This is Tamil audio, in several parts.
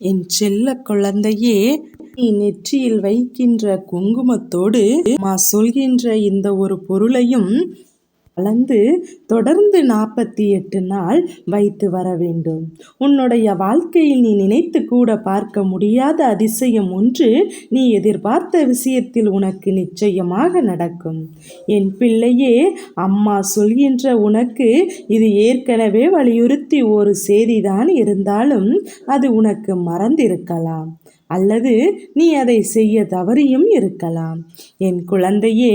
என் செல்ல குழந்தையே நீ நெற்றியில் வைக்கின்ற குங்குமத்தோடு அம்மா சொல்கின்ற இந்த ஒரு பொருளையும் கலந்து தொடர்ந்து நாற்பத்தி எட்டு நாள் வைத்து வர வேண்டும் உன்னுடைய வாழ்க்கையில் நீ நினைத்து கூட பார்க்க முடியாத அதிசயம் ஒன்று நீ எதிர்பார்த்த விஷயத்தில் உனக்கு நிச்சயமாக நடக்கும். என் பிள்ளையே அம்மா சொல்கின்ற உனக்கு இது ஏற்கனவே வலியுறுத்தி ஒரு செய்திதான் இருந்தாலும் அது உனக்கு மறந்திருக்கலாம். அல்லது நீ அதை செய்ய தவறியும் இருக்கலாம். என் குழந்தையே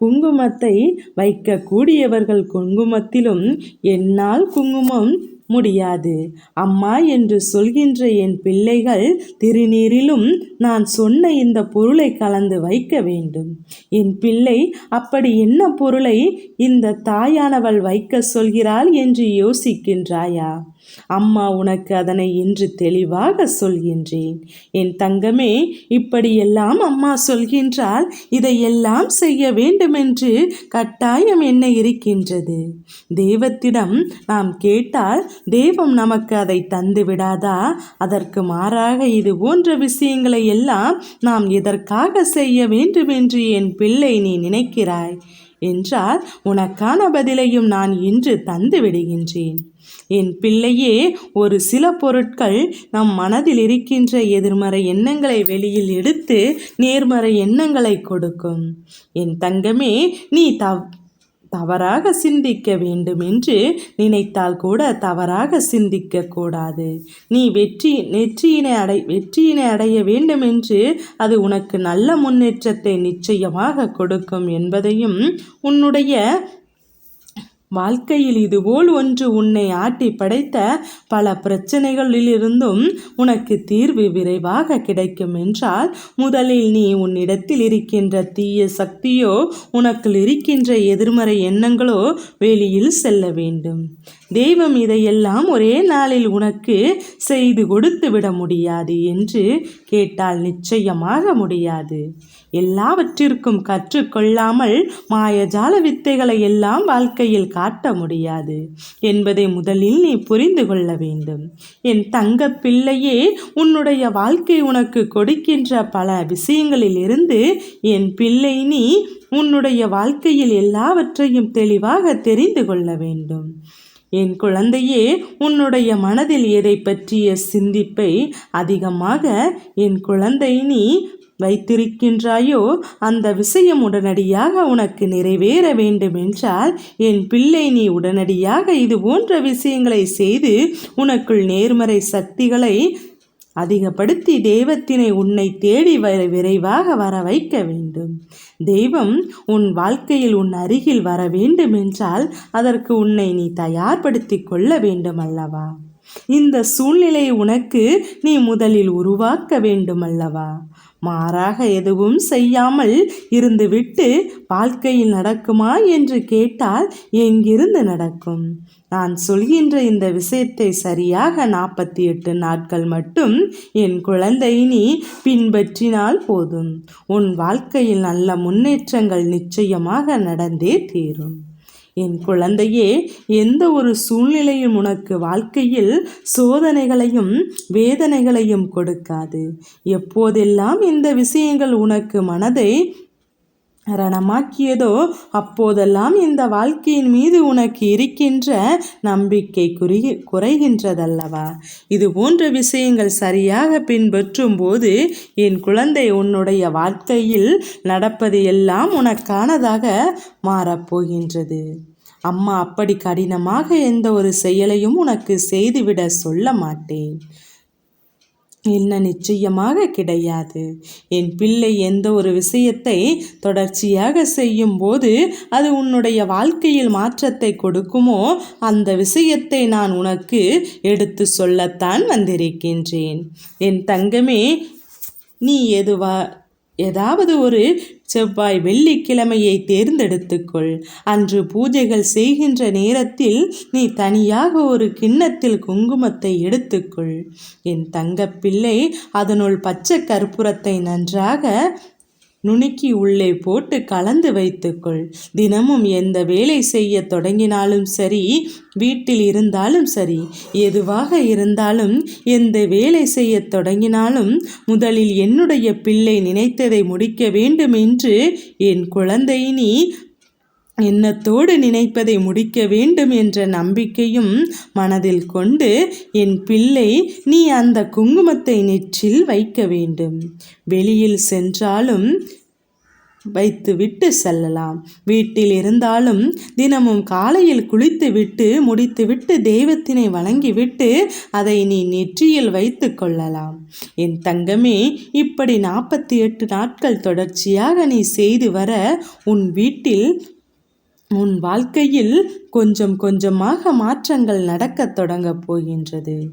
குங்குமத்தை வைக்கக்கூடியவர்கள் குங்குமத்திலும் என்னால் குங்குமம் முடியாது. அம்மா என்று சொல்கின்ற என் பிள்ளைகள் திருநீரிலும் நான் சொன்ன இந்த பொருளை கலந்து வைக்க வேண்டும். என் பிள்ளை அப்படி என்ன பொருளை இந்த தாயானவள் வைக்க சொல்கிறாள் என்று யோசிக்கின்றாயா? அம்மா உனக்கு அதனை இன்று தெளிவாக சொல்கின்றேன். என் தங்கமே இப்படியெல்லாம் அம்மா சொல்கின்றால் இதையெல்லாம் செய்ய வேண்டுமென்று கட்டாயம் என்ன இருக்கின்றது. தெய்வத்திடம் நாம் கேட்டால் தெய்வம் நமக்கு அதை தந்து விடாதா? அதற்கு மாறாக இது போன்ற விஷயங்களை எல்லாம் நாம் எதற்காக செய்ய வேண்டும் என்று என் பிள்ளை நீ நினைக்கிறாய்? என்றால் உனக்கான பதிலையும் நான் இன்று தந்து விடுகின்றேன். என் பிள்ளையே ஒரு சில பொருட்கள் நம் மனதில் இருக்கின்ற எதிர்மறை எண்ணங்களை வெளியில் எடுத்து நேர்மறை எண்ணங்களை கொடுக்கும். என் தங்கமே நீ தவ் தவறாக சிந்திக்க வேண்டும் என்று நினைத்தால் கூட தவறாக சிந்திக்க கூடாது. நீ வெற்றி நெற்றியினை அடை வெற்றியினை அடைய வேண்டும் என்று அது உனக்கு நல்ல முன்னேற்றத்தை நிச்சயமாக கொடுக்கும் என்பதையும் உன்னுடைய வாழ்க்கையில் இதுபோல் ஒன்று உன்னை ஆட்டி படைத்த பல பிரச்சனைகளிலிருந்தும் உனக்கு தீர்வு விரைவாக கிடைக்கும் என்றால் முதலில் நீ உன்னிடத்தில் இருக்கின்ற தீய சக்தியோ உனக்குள் இருக்கின்ற எதிர்மறை எண்ணங்களோ வெளியில் செல்ல வேண்டும். தெய்வம் இதையெல்லாம் ஒரே நாளில் உனக்கு செய்து கொடுத்து விட முடியாது என்று கேட்டால் நிச்சயமாக முடியாது. எல்லாவற்றிற்கும் கற்றுக்கொள்ளாமல் மாயஜால வித்தைகளை எல்லாம் வாழ்க்கையில் காட்ட முடியாது என்பதை முதலில் நீ புரிந்து கொள்ள வேண்டும். என் தங்க பிள்ளையே உன்னுடைய வாழ்க்கை உனக்கு கொடுக்கின்ற பல விஷயங்களில் இருந்து என் பிள்ளை நீ உன்னுடைய வாழ்க்கையில் எல்லாவற்றையும் தெளிவாக தெரிந்து கொள்ள வேண்டும். என் குழந்தையே உன்னுடைய மனதில் எதை பற்றிய சிந்திப்பை அதிகமாக என் குழந்தை நீ வைத்திருக்கின்றாயோ அந்த விஷயம் உடனடியாக உனக்கு நிறைவேற வேண்டுமென்றால் என் பிள்ளை நீ உடனடியாக இது போன்ற விஷயங்களை செய்து உனக்குள் நேர்மறை சக்திகளை அதிகப்படுத்தி தெய்வத்தினை உன்னை தேடி வர விரைவாக வர வைக்க வேண்டும். தெய்வம் உன் வாழ்க்கையில் உன் அருகில் வர வேண்டுமென்றால் அதற்கு உன்னை நீ தயார்படுத்தி கொள்ள வேண்டும் அல்லவா இந்த சூழ்நிலையை உனக்கு நீ முதலில் உருவாக்க வேண்டும் அல்லவா மாறாக எதுவும் செய்யாமல் இருந்துவிட்டு வாழ்க்கையில் நடக்குமா என்று கேட்டால் எங்கிருந்து நடக்கும்? நான் சொல்கின்ற இந்த விஷயத்தை சரியாக நாற்பத்தி எட்டு நாட்கள் மட்டும் என் குழந்தை நீ பின்பற்றினால் போதும். உன் வாழ்க்கையில் நல்ல முன்னேற்றங்கள் நிச்சயமாக நடந்தே தீரும். என் குழந்தையே எந்த ஒரு சூழ்நிலையும் உனக்கு வாழ்க்கையில் சோதனைகளையும் வேதனைகளையும் கொடுக்காது. எப்போதெல்லாம் இந்த விஷயங்கள் உனக்கு மனதை ரணமாக்கியதோ அப்போதெல்லாம் இந்த வாழ்க்கையின் மீது உனக்கு இருக்கின்ற நம்பிக்கை குறுகி குறைகின்றதல்லவா? இது போன்ற விஷயங்கள் சரியாக பின்பற்றும் போது என் குழந்தை உன்னுடைய வாழ்க்கையில் நடப்பது எல்லாம் உனக்கானதாக மாறப்போகின்றது. அம்மா அப்படி கடினமாக எந்த ஒரு செயலையும் உனக்கு செய்துவிட சொல்ல மாட்டேன். என்ன நிச்சயமாக கிடையாது. என் பிள்ளை எந்த ஒரு விஷயத்தை தொடர்ச்சியாக செய்யும் போது அது உன்னுடைய வாழ்க்கையில் மாற்றத்தை கொடுக்குமோ அந்த விஷயத்தை நான் உனக்கு எடுத்து சொல்லத்தான் வந்திருக்கின்றேன். என் தங்கமே நீ எதுவா ஏதாவது ஒரு செவ்வாய் வெள்ளிக்கிழமையை தேர்ந்தெடுத்துக்கொள். அன்று பூஜைகள் செய்கின்ற நேரத்தில் நீ தனியாக ஒரு கிண்ணத்தில் குங்குமத்தை எடுத்துக்கொள். என் தங்கப்பிள்ளை அதனுள் பச்சை கற்பூரத்தை நன்றாக நுணுக்கி உள்ளே போட்டு கலந்து வைத்துக்கொள். தினமும் எந்த வேலை செய்ய தொடங்கினாலும் சரி வீட்டில் இருந்தாலும் சரி எதுவாக இருந்தாலும் எந்த வேலை செய்ய தொடங்கினாலும் முதலில் என்னுடைய பிள்ளை நினைத்ததை முடிக்க வேண்டும் என்று என் குழந்தை நீ எண்ணத்தோடு நினைப்பதை முடிக்க வேண்டும் என்ற நம்பிக்கையும் மனதில் கொண்டு என் பிள்ளை நீ அந்த குங்குமத்தை நெற்றில் வைக்க வேண்டும். வெளியில் சென்றாலும் வைத்துவிட்டு செல்லலாம். வீட்டில் இருந்தாலும் தினமும் காலையில் குளித்துவிட்டு முடித்துவிட்டு தெய்வத்தினை வணங்கிவிட்டு அதை நீ நெற்றியில் வைத்து கொள்ளலாம். என் தங்கமே இப்படி நாற்பத்தி எட்டு நாட்கள் தொடர்ச்சியாக நீ செய்து வர உன் வீட்டில் உன் வாழ்க்கையில் கொஞ்சம் கொஞ்சமாக மாற்றங்கள் நடக்கத் தொடங்கப் போகின்றது.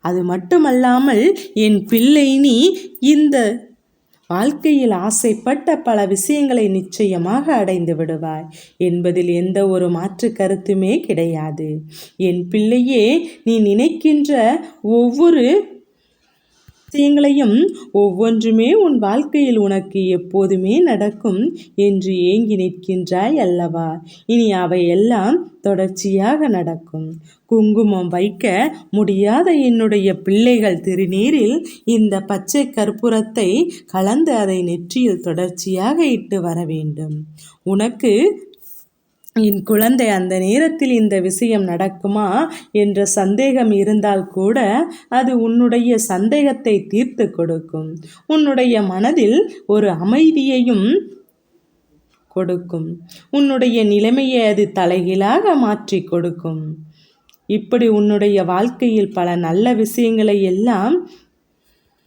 அது மட்டுமல்லாமல் என் பிள்ளை நீ இந்த வாழ்க்கையில் ஆசைப்பட்ட பல விஷயங்களை நிச்சயமாக அடைந்து விடுவாய். என்பதில் எந்த ஒரு மாற்று கருத்துமே கிடையாது. என் பிள்ளையே நீ நினைக்கின்ற ஒவ்வொரு விஷயங்களையும் ஒவ்வொன்றுமே உன் வாழ்க்கையில் உனக்கு எப்போதுமே நடக்கும் என்று ஏங்கி நிற்கின்றாய் அல்லவா? இனி அவையெல்லாம் தொடர்ச்சியாக நடக்கும். குங்குமம் வைக்க முடியாத என்னுடைய பிள்ளைகள் திருநீரில் இந்த பச்சை கற்பூரத்தை கலந்து அதை நெற்றியில் தொடர்ச்சியாக இட்டு வர வேண்டும். உனக்கு என் குழந்தை அந்த நேரத்தில் இந்த விஷயம் நடக்குமா என்ற சந்தேகம் இருந்தால் கூட அது உன்னுடைய சந்தேகத்தை தீர்த்து கொடுக்கும். உன்னுடைய மனதில் ஒரு அமைதியையும் கொடுக்கும். உன்னுடைய நிலைமையை அது தலைகீழாக மாற்றி கொடுக்கும். இப்படி உன்னுடைய வாழ்க்கையில் பல நல்ல விஷயங்களை எல்லாம்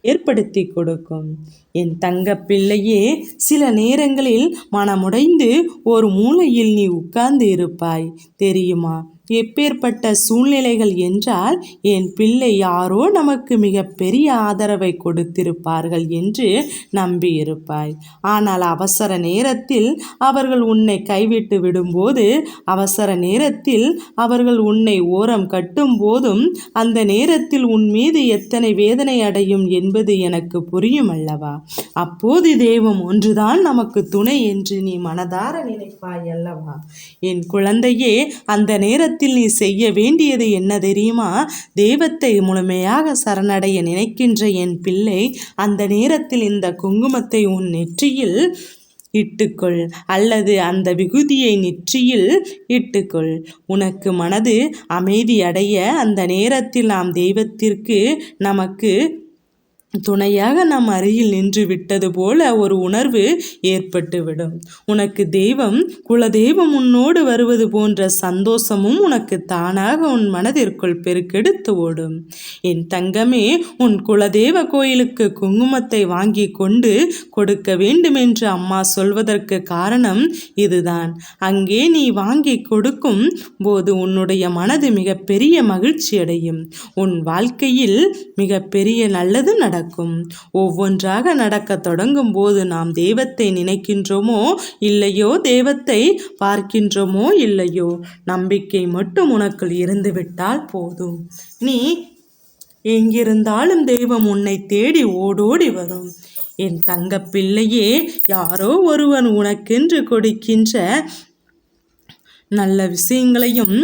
ஏற்படுத்தி கொடுக்கும். என் தங்க பிள்ளையே சில நேரங்களில் மனமுடைந்து ஒரு மூலையில் நீ உட்கார்ந்து இருப்பாய். தெரியுமா? எப்பேற்பட்ட சூழ்நிலைகள் என்றால் என் பிள்ளை யாரோ நமக்கு மிக பெரிய ஆதரவை கொடுத்திருப்பார்கள் என்று நம்பியிருப்பாய். ஆனால் அவசர நேரத்தில் அவர்கள் உன்னை கைவிட்டு விடும்போது அவசர நேரத்தில் அவர்கள் உன்னை ஓரம் கட்டும் போதும் அந்த நேரத்தில் உன் மீது எத்தனை வேதனை அடையும் என்பது எனக்கு புரியும் அல்லவா? அப்போது தெய்வம் ஒன்றுதான் நமக்கு துணை என்று நீ மனதார நினைப்பாய் அல்லவா? என் குழந்தையே அந்த நேரத்தில் நேரத்தில் நீ செய்ய வேண்டியது என்ன தெரியுமா? தெய்வத்தை முழுமையாக சரணடைய நினைக்கின்ற என் பிள்ளை அந்த நேரத்தில் இந்த குங்குமத்தை உன் நெற்றியில் இட்டுக்கொள் அல்லது அந்த விகுதியை நெற்றியில் இட்டுக்கொள். உனக்கு மனது அமைதியடைய அந்த நேரத்தில் நாம் தெய்வத்திற்கு நமக்கு துணையாக நம் அருகில் நின்று விட்டது போல ஒரு உணர்வு ஏற்பட்டுவிடும். உனக்கு தெய்வம் குலதெய்வம் உன்னோடு வருவது போன்ற சந்தோஷமும் உனக்கு தானாக உன் மனதிற்குள் பெருக்கெடுத்து ஓடும். என் தங்கமே உன் குலதெய்வ கோயிலுக்கு குங்குமத்தை வாங்கி கொண்டு கொடுக்க வேண்டும் என்று அம்மா சொல்வதற்கு காரணம் இதுதான். அங்கே நீ வாங்கி கொடுக்கும் போது உன்னுடைய மனது மிகப்பெரிய மகிழ்ச்சி அடையும் உன் வாழ்க்கையில் மிகப்பெரிய நல்லது நடக்கும். நடக்கும். ஒவ்வொன்றாக நடக்க தொடங்கும் போது நாம் தெய்வத்தை நினைக்கின்றோமோ இல்லையோ தெய்வத்தை பார்க்கின்றோமோ இல்லையோ? நம்பிக்கை மட்டும் உனக்குள் இருந்துவிட்டால் போதும். நீ எங்கிருந்தாலும் தெய்வம் உன்னை தேடி ஓடோடி வரும். என் தங்க பிள்ளையே யாரோ ஒருவன் உனக்கென்று கொடுக்கின்ற நல்ல விஷயங்களையும்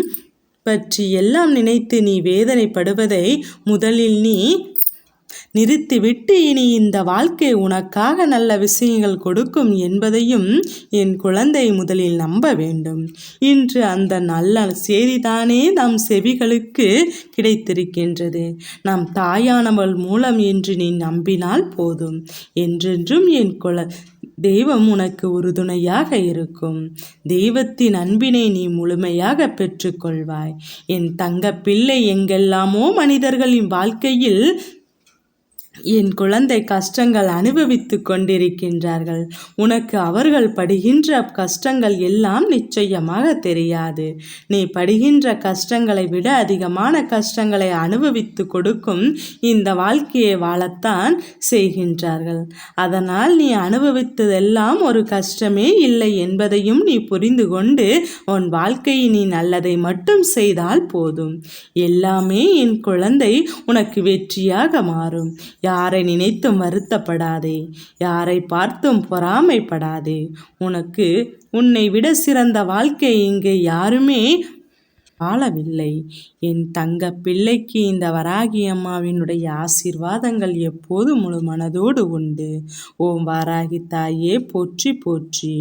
பற்றி எல்லாம் நினைத்து நீ வேதனைப்படுவதை முதலில் நீ நிறுத்திவிட்டு இனி இந்த வாழ்க்கை உனக்காக நல்ல விஷயங்கள் கொடுக்கும் என்பதையும் என் குழந்தை முதலில் நம்ப வேண்டும். இன்று அந்த நல்ல செய்திதானே நம் செவிகளுக்கு கிடைத்திருக்கின்றது. நம் தாயானவள் மூலம் என்று நீ நம்பினால் போதும். என்றென்றும் என் குல தெய்வம் உனக்கு உறுதுணையாக இருக்கும். தெய்வத்தின் அன்பினை நீ முழுமையாக பெற்றுக்கொள்வாய். என் தங்க பிள்ளை எங்கெல்லாமோ மனிதர்களின் வாழ்க்கையில் என் குழந்தை கஷ்டங்கள் அனுபவித்து கொண்டிருக்கின்றார்கள். உனக்கு அவர்கள் படுகின்ற கஷ்டங்கள் எல்லாம் நிச்சயமாக தெரியாது. நீ படுகின்ற கஷ்டங்களை விட அதிகமான கஷ்டங்களை அனுபவித்து கொடுக்கும் இந்த வாழ்க்கையை வாழத்தான் செய்கின்றார்கள். அதனால் நீ அனுபவித்ததெல்லாம் ஒரு கஷ்டமே இல்லை என்பதையும் நீ புரிந்து கொண்டு உன் வாழ்க்கையை நீ நல்லதை மட்டும் செய்தால் போதும். எல்லாமே என் குழந்தை உனக்கு வெற்றியாக மாறும். யாரை நினைத்தும் வருத்தப்படாதே யாரை பார்த்தும் பொறாமைப்படாதே. உனக்கு உன்னை விட சிறந்த வாழ்க்கை இங்கு யாருமே வாழவில்லை. என் தங்க பிள்ளைக்கு இந்த வராகி அம்மாவினுடைய ஆசீர்வாதங்கள் எப்போது முழு மனதோடு உண்டு. ஓம் வாராகி தாயே போற்றி போற்றி.